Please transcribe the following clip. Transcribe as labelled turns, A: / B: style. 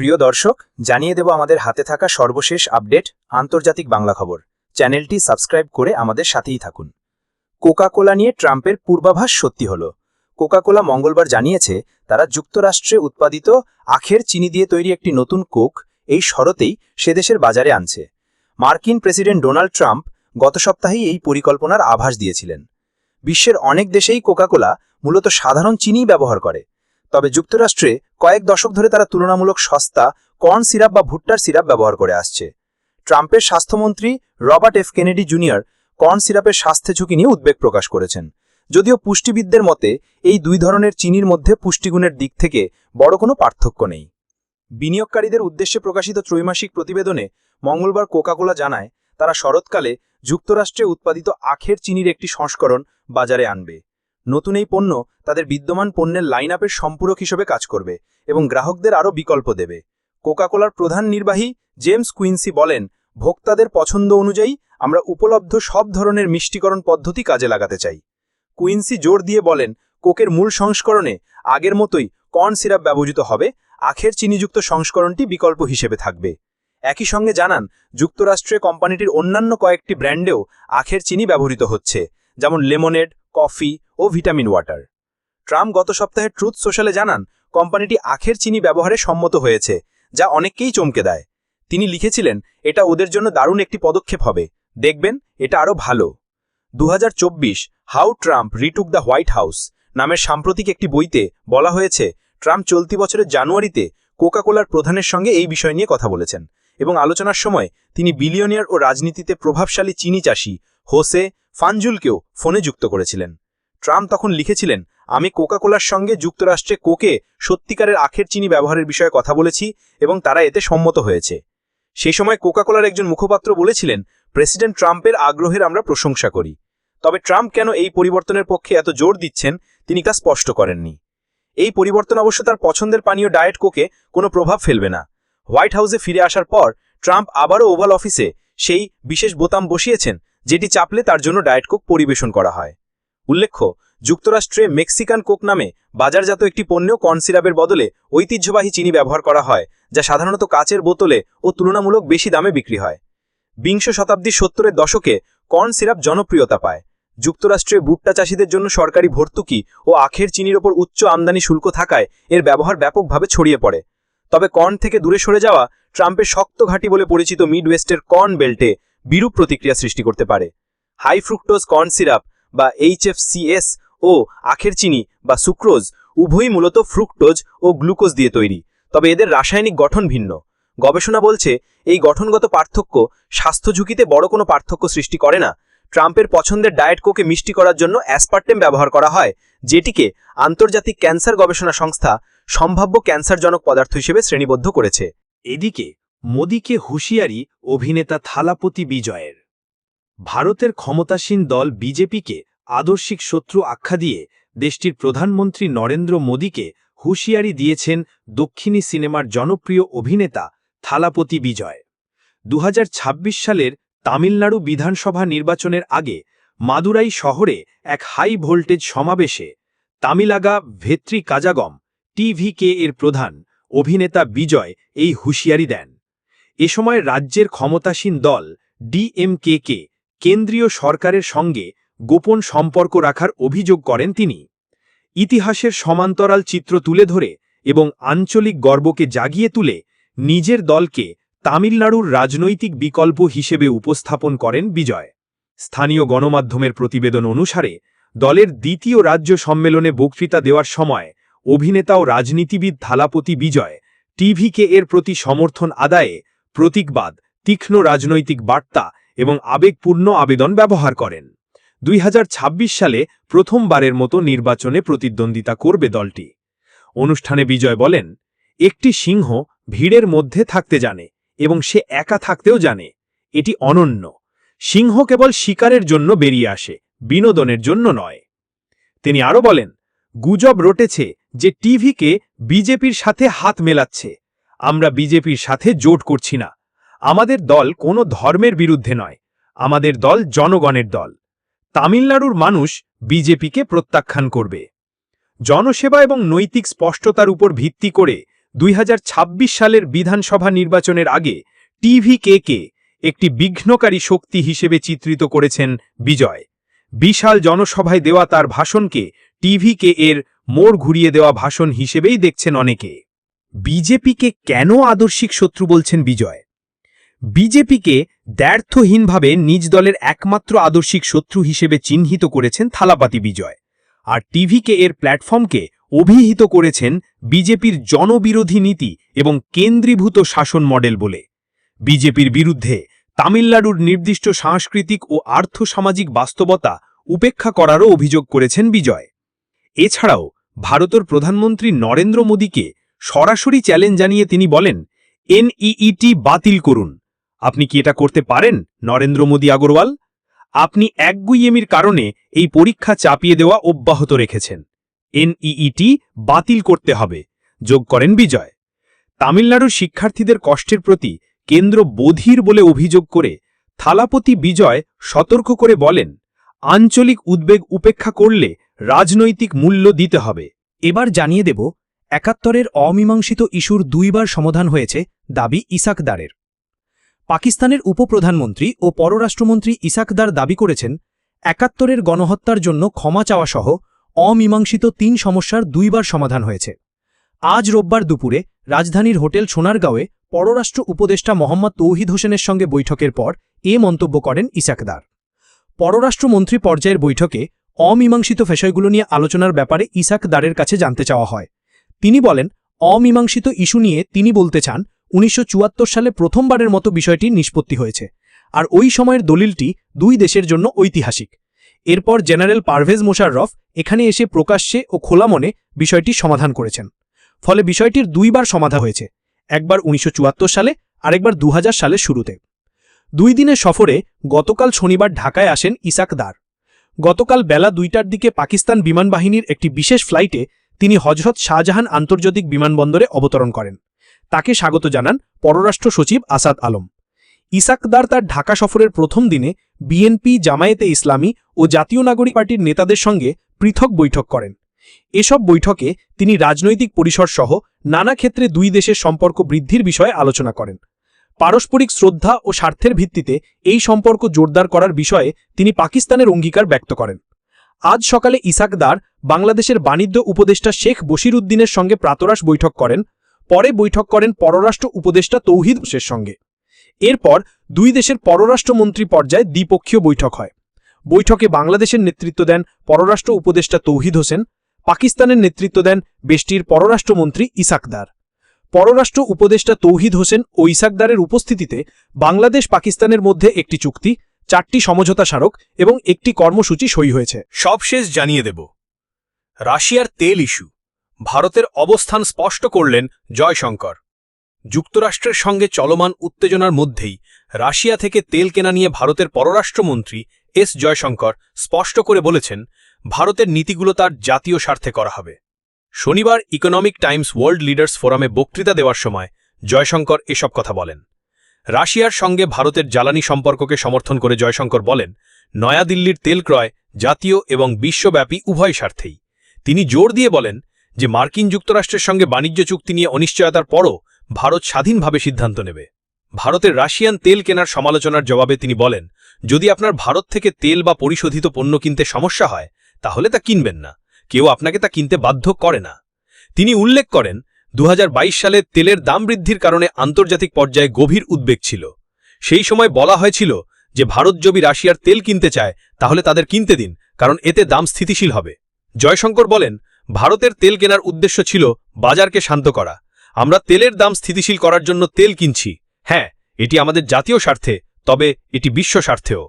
A: প্রিয় দর্শক, জানিয়ে দেব আমাদের হাতে থাকা সর্বশেষ আপডেট, আন্তর্জাতিক বাংলা খবর। চ্যানেলটি সাবস্ক্রাইব করে আমাদের সাথেই থাকুন। কোকা কোলা নিয়ে ট্রাম্পের পূর্বাভাস সত্যি হল। কোকা কোলা মঙ্গলবার জানিয়েছে, তারা যুক্তরাষ্ট্রে উৎপাদিত আখের চিনি দিয়ে তৈরি একটি নতুন কোক এই শরতেই সে দেশের বাজারে আনছে। মার্কিন প্রেসিডেন্ট ডোনাল্ড ট্রাম্প গত সপ্তাহেই এই পরিকল্পনার আভাস দিয়েছিলেন। বিশ্বের অনেক দেশেই কোকা কোলা মূলত সাধারণ চিনিই ব্যবহার করে। তবে যুক্তরাষ্ট্রে কয়েক দশক ধরে তারা তুলনামূলক সস্তা কর্ন সিরাপ বা ভুট্টার সিরাপ ব্যবহার করে আসছে। ট্রাম্পের স্বাস্থ্যমন্ত্রী Robert F Kennedy junior corn সিরাপের স্বাস্থ্য ঝুঁকি নিয়ে উদ্বেগ প্রকাশ করেছেন। যদিও পুষ্টিবিদদের মতে, এই দুই ধরনের চিনির মধ্যে পুষ্টিগুণের দিক থেকে বড় কোনো পার্থক্য নেই। বিনিয়োগকারীদের উদ্দেশ্যে প্রকাশিত ত্রৈমাসিক প্রতিবেদনে মঙ্গলবার কোকাকোলা জানায়, তারা শরৎকালে যুক্তরাষ্ট্রে উৎপাদিত আখের চিনির একটি সংস্করণ বাজারে আনবে। নতুন এই পণ্য তাদের বিদ্যমান পণ্যের লাইন আপের সম্পূরক হিসেবে কাজ করবে এবং গ্রাহকদের আরও বিকল্প দেবে। কোকাকোলার প্রধান নির্বাহী জেমস কুইন্সি বলেন, ভোক্তাদের পছন্দ অনুযায়ী আমরা উপলব্ধ সব ধরনের মিষ্টিকরণ পদ্ধতি কাজে লাগাতে চাই। কুইন্সি জোর দিয়ে বলেন, কোকের মূল সংস্করণে আগের মতোই কর্ন সিরাপ ব্যবহৃত হবে, আখের চিনিযুক্ত সংস্করণটি বিকল্প হিসেবে থাকবে। একই সঙ্গে জানান, যুক্তরাষ্ট্রে কোম্পানিটির অন্যান্য কয়েকটি ব্র্যান্ডেও আখের চিনি ব্যবহৃত হচ্ছে, যেমন লেমনেড, কফি ও ভিটামিন ওয়াটার। ট্রাম্প গত সপ্তাহে ট্রুথ সোশ্যালে জানান, কোম্পানিটি আখের চিনি ব্যবহারে সম্মত হয়েছে, যা অনেককেই চমকে দেয়। তিনি লিখেছিলেন, এটা ওদের জন্য দারুণ একটি পদক্ষেপ হবে। দেখবেন, এটা আরও ভালো। দু হাজার চব্বিশ, how Trump retook the White House নামের সাম্প্রতিক একটি বইতে বলা হয়েছে, ট্রাম্প চলতি বছরের জানুয়ারিতে কোকাকোলার প্রধানের সঙ্গে এই বিষয় নিয়ে কথা বলেছেন এবং আলোচনার সময় তিনি বিলিয়নিয়ার ও রাজনীতিতে প্রভাবশালী চিনি চাষি হোসে ফানজুলকেও ফোনে যুক্ত করেছিলেন। ট্রাম্প তখন লিখেছিলেন, আমি কোকাকোলার সঙ্গে যুক্তরাষ্ট্রে কোকে সত্যিকারের আখের চিনি ব্যবহারের বিষয়ে কথা বলেছি এবং তারা এতে সম্মত হয়েছে। সেই সময় কোকাকোলার একজন মুখপাত্র বলেছিলেন, প্রেসিডেন্ট ট্রাম্পের আগ্রহের আমরা প্রশংসা করি। তবে ট্রাম্প কেন এই পরিবর্তনের পক্ষে এত জোর দিচ্ছেন, তিনি তা স্পষ্ট করেননি। এই পরিবর্তন অবশ্য তার পছন্দের পানীয় ডায়েট কোকে কোনো প্রভাব ফেলবে না। হোয়াইট হাউসে ফিরে আসার পর ট্রাম্প আবারও ওভাল অফিসে সেই বিশেষ বোতাম বসিয়েছেন, যেটি চাপলে তার জন্য ডায়েট কোক পরিবেশন করা হয়। উল্লেখ্য, যুক্তরাষ্ট্রে মেক্সিকান কোক নামে বাজারজাত একটি পণ্যেও কর্ন সিরাপের বদলে ঐতিহ্যবাহী চিনি ব্যবহার করা হয়, যা সাধারণত কাচের বোতলে ও তুলনামূলক বেশি দামে বিক্রি হয়। বিংশ শতাব্দীর সত্তরের দশকে কর্ন সিরাপ জনপ্রিয়তা পায়। যুক্তরাষ্ট্রে ভুট্টা চাষিদের জন্য সরকারি ভর্তুকি ও আখের চিনির ওপর উচ্চ আমদানি শুল্ক থাকায় এর ব্যবহার ব্যাপকভাবে ছড়িয়ে পড়ে। তবে কর্ন থেকে দূরে সরে যাওয়া ট্রাম্পের শক্ত ঘাঁটি বলে পরিচিত মিডওয়েস্টের কর্ন বেল্টে বিরূপ প্রতিক্রিয়া সৃষ্টি করতে পারে। হাই ফ্রুক্টোজ কর্ন সিরাপ বা এইচএফসিএস ও আখের চিনি বা সুক্রোজ উভয়ই মূলত ফ্রুক্টোজ ও গ্লুকোজ দিয়ে তৈরি। তবে এদের রাসায়নিক গঠন ভিন্ন। গবেষণা বলছে, এই গঠনগত পার্থক্য স্বাস্থ্য ঝুঁকিতে বড় কোনো পার্থক্য সৃষ্টি করে না। ট্রাম্পের পছন্দের ডায়েট কোকে মিষ্টি করার জন্য অ্যাসপার্টেম ব্যবহার করা হয়, যেটিকে আন্তর্জাতিক ক্যান্সার গবেষণা সংস্থা সম্ভাব্য ক্যান্সারজনক পদার্থ হিসেবে শ্রেণীবদ্ধ করেছে।
B: এদিকে, মোদীকে হুঁশিয়ারি অভিনেতা থালাপতি বিজয়ের। ভারতের ক্ষমতাসীন দল বিজেপিকে আদর্শিক শত্রু আখ্যা দিয়ে দেশটির প্রধানমন্ত্রী নরেন্দ্র মোদীকে হুঁশিয়ারি দিয়েছেন দক্ষিণী সিনেমার জনপ্রিয় অভিনেতা থালাপতি বিজয়। দু হাজার ছাব্বিশ সালের তামিলনাড়ু বিধানসভা নির্বাচনের আগে মাদুরাই শহরে এক হাই ভোল্টেজ সমাবেশে তামিলাগা ভেত্রী কাজাগম, টিভিকে এর প্রধান অভিনেতা বিজয় এই হুঁশিয়ারি দেন। এ সময় রাজ্যের ক্ষমতাসীন দল ডিএমকেকে কেন্দ্রীয় সরকারের সঙ্গে গোপন সম্পর্ক রাখার অভিযোগ করেন তিনি। ইতিহাসের সমান্তরাল চিত্র তুলে ধরে এবং আঞ্চলিক গর্বকে জাগিয়ে তুলে নিজের দলকে তামিলনাড়ুর রাজনৈতিক বিকল্প হিসেবে উপস্থাপন করেন বিজয়। স্থানীয় গণমাধ্যমের প্রতিবেদন অনুসারে, দলের দ্বিতীয় রাজ্য সম্মেলনে বক্তৃতা দেওয়ার সময় অভিনেতা ও রাজনীতিবিদ থালাপতি বিজয় টিভিকে এর প্রতি সমর্থন আদায়ে প্রতীকবাদ, তীক্ষ্ণ রাজনৈতিক বার্তা এবং আবেগপূর্ণ আবেদন ব্যবহার করেন। দুই হাজার ছাব্বিশ সালে প্রথমবারের মতো নির্বাচনে প্রতিদ্বন্দ্বিতা করবে দলটি। অনুষ্ঠানে বিজয় বলেন, একটি সিংহ ভিড়ের মধ্যে থাকতে জানে এবং সে একা থাকতেও জানে। এটি অনন্য। সিংহ কেবল শিকারের জন্য বেরিয়ে আসে, বিনোদনের জন্য নয়। তিনি আরও বলেন, গুজব রটেছে যে টিভিকে বিজেপির সাথে হাত মেলাচ্ছে। আমরা বিজেপির সাথে জোট করছি না। আমাদের দল কোনো ধর্মের বিরুদ্ধে নয়। আমাদের দল জনগণের দল। তামিলনাড়ুর মানুষ বিজেপিকে প্রত্যাখ্যান করবে। জনসেবা এবং নৈতিক স্পষ্টতার উপর ভিত্তি করে দুই হাজার ছাব্বিশ সালের বিধানসভা নির্বাচনের আগে টিভিকে একটি বিঘ্নকারী শক্তি হিসেবে চিত্রিত করেছেন বিজয়। বিশাল জনসভায় দেওয়া তার ভাষণকে টিভিকে এর মোড় ঘুরিয়ে দেওয়া ভাষণ হিসেবেই দেখছেন অনেকে। বিজেপিকে কেন আদর্শিক শত্রু বলছেন বিজয়? বিজেপিকে দ্ব্যর্থহীনভাবে নিজ দলের একমাত্র আদর্শিক শত্রু হিসেবে চিহ্নিত করেছেন থালাপাতি বিজয়। আর টিভিকে এর প্ল্যাটফর্মকে অভিহিত করেছেন বিজেপির জনবিরোধী নীতি এবং কেন্দ্রীভূত শাসন মডেল বলে। বিজেপির বিরুদ্ধে তামিলনাড়ুর নির্দিষ্ট সাংস্কৃতিক ও আর্থসামাজিক বাস্তবতা উপেক্ষা করারও অভিযোগ করেছেন বিজয়। এছাড়াও ভারতের প্রধানমন্ত্রী নরেন্দ্র মোদীকে সরাসরি চ্যালেঞ্জ জানিয়ে তিনি বলেন, এনইইটি বাতিল করুন। আপনি কি এটা করতে পারেন, নরেন্দ্র মোদী আগরওয়াল? আপনি একগুইয়েমির কারণে এই পরীক্ষা চাপিয়ে দেওয়া অব্যাহত রেখেছেন। এনইইটি বাতিল করতে হবে। যোগ করেন বিজয়। তামিলনাড়ুর শিক্ষার্থীদের কষ্টের প্রতি কেন্দ্র বধির বলে অভিযোগ করে থালাপতি বিজয় সতর্ক করে বলেন, আঞ্চলিক উদ্বেগ উপেক্ষা করলে রাজনৈতিক মূল্য দিতে হবে।
C: এবার জানিয়ে দেব, একাত্তরের অমীমাংসিত ইস্যুর দুইবার সমাধান হয়েছে দাবি ইসাকদারের। পাকিস্তানের উপপ্রধানমন্ত্রী ও পররাষ্ট্রমন্ত্রী ইসাকদার দাবি করেছেন, একাত্তরের গণহত্যার জন্য ক্ষমা চাওয়া সহ অমীমাংসিত তিন সমস্যার দুইবার সমাধান হয়েছে। আজ রোববার দুপুরে রাজধানীর হোটেল সোনারগাঁওয়ে পররাষ্ট্র উপদেষ্টা মোহাম্মদ তৌহিদ হোসেনের সঙ্গে বৈঠকের পর এ মন্তব্য করেন ইসাকদার। পররাষ্ট্রমন্ত্রী পর্যায়ের বৈঠকে অমীমাংসিত বিষয়গুলো নিয়ে আলোচনার ব্যাপারে ইসাক দারের কাছে জানতে চাওয়া হয়। তিনি বলেন, অমীমাংসিত ইস্যু নিয়ে তিনি বলতে চান উনিশশো চুয়াত্তর সালে প্রথমবারের মতো বিষয়টি নিষ্পত্তি হয়েছে, আর ওই সময়ের দলিলটি দুই দেশের জন্য ঐতিহাসিক। এরপর জেনারেল পারভেজ মোশাররফ এখানে এসে প্রকাশ্যে ও খোলা মনে বিষয়টি সমাধান করেছেন। ফলে বিষয়টির দুইবার সমাধা হয়েছে, একবার উনিশশো চুয়াত্তর সালে, আরেকবার দু হাজার সালের শুরুতে। দুই দিনের সফরে গতকাল শনিবার ঢাকায় আসেন ইসাক দার। গতকাল বেলা দুইটার দিকে পাকিস্তান বিমানবাহিনীর একটি বিশেষ ফ্লাইটে তিনি হজরত শাহজাহান আন্তর্জাতিক বিমানবন্দরে অবতরণ করেন। তাকে স্বাগত জানান পররাষ্ট্র সচিব আসাদ আলম। ইসাকদার তার ঢাকা সফরের প্রথম দিনে বিএনপি, জামায়েতে ইসলামী ও জাতীয় নাগরিক পার্টির নেতাদের সঙ্গে পৃথক বৈঠক করেন। এসব বৈঠকে তিনি রাজনৈতিক পরিসর সহ নানা ক্ষেত্রে দুই দেশের সম্পর্ক বৃদ্ধির বিষয়ে আলোচনা করেন। পারস্পরিক শ্রদ্ধা ও স্বার্থের ভিত্তিতে এই সম্পর্ক জোরদার করার বিষয়ে তিনি পাকিস্তানের অঙ্গীকার ব্যক্ত করেন। আজ সকালে ইসাকদার বাংলাদেশের বাণিজ্য উপদেষ্টা শেখ বশির উদ্দিনের সঙ্গে প্রাতরাশ বৈঠক করেন পরে বৈঠক করেন পররাষ্ট্র উপদেষ্টা তৌহিদ হোসের সঙ্গে। এরপর দুই দেশের পররাষ্ট্রমন্ত্রী পর্যায়ে দ্বিপক্ষীয় বৈঠক হয়। বৈঠকে বাংলাদেশের নেতৃত্ব দেন পররাষ্ট্র উপদেষ্টা তৌহিদ হোসেন, পাকিস্তানের নেতৃত্ব দেন বেষ্টির পররাষ্ট্রমন্ত্রী ইসাকদার পররাষ্ট্র উপদেষ্টা তৌহিদ হোসেন ও ইসাকদারের উপস্থিতিতে বাংলাদেশ পাকিস্তানের মধ্যে একটি চুক্তি, চারটি সমঝোতা স্মারক এবং একটি কর্মসূচি সই হয়েছে।
B: সবশেষ জানিয়ে দেব। রাশিয়ার তেল ইস্যু। ভারতের অবস্থান স্পষ্ট করলেন জয়শঙ্কর। যুক্তরাষ্ট্রের সঙ্গে চলমান উত্তেজনার মধ্যেই রাশিয়া থেকে তেল কেনা নিয়ে ভারতের পররাষ্ট্রমন্ত্রী এস জয়শঙ্কর স্পষ্ট করে বলেছেন, ভারতের নীতিগুলো তার জাতীয় স্বার্থে করা হবে। শনিবার ইকোনমিক টাইমস ওয়ার্ল্ড লিডার্স ফোরামে বক্তৃতা দেওয়ার সময় জয়শঙ্কর এসব কথা বলেন। রাশিয়ার সঙ্গে ভারতের জ্বালানি সম্পর্ককে সমর্থন করে জয়শঙ্কর বলেন, নয়াদিল্লির তেল ক্রয় জাতীয় এবং বিশ্বব্যাপী উভয় স্বার্থেই। তিনি জোর দিয়ে বলেন যে মার্কিন যুক্তরাষ্ট্রের সঙ্গে বাণিজ্য চুক্তি নিয়ে অনিশ্চয়তার পরও ভারত স্বাধীনভাবে সিদ্ধান্ত নেবে। ভারতের রাশিয়ান তেল কেনার সমালোচনার জবাবে তিনি বলেন, যদি আপনার ভারত থেকে তেল বা পরিশোধিত পণ্য কিনতে সমস্যা হয়, তাহলে তা কিনবেন না। কেউ আপনাকে তা কিনতে বাধ্য করে না। তিনি উল্লেখ করেন দু হাজার বাইশ সালে তেলের দাম বৃদ্ধির কারণে আন্তর্জাতিক পর্যায়ে গভীর উদ্বেগ ছিল। সেই সময় বলা হয়েছিল যে ভারত যদি রাশিয়ার তেল কিনতে চায়, তাহলে তাদের কিনতে দিন, কারণ এতে দাম স্থিতিশীল হবে। জয়শঙ্কর বলেন ভারতের তেল কেনার উদ্দেশ্য ছিল বাজারকে শান্ত করা। আমরা তেলের দাম স্থিতিশীল করার জন্য তেল কিনছি। হ্যাঁ এটি আমাদের জাতীয় স্বার্থে, তবে এটি বিশ্ব স্বার্থেও।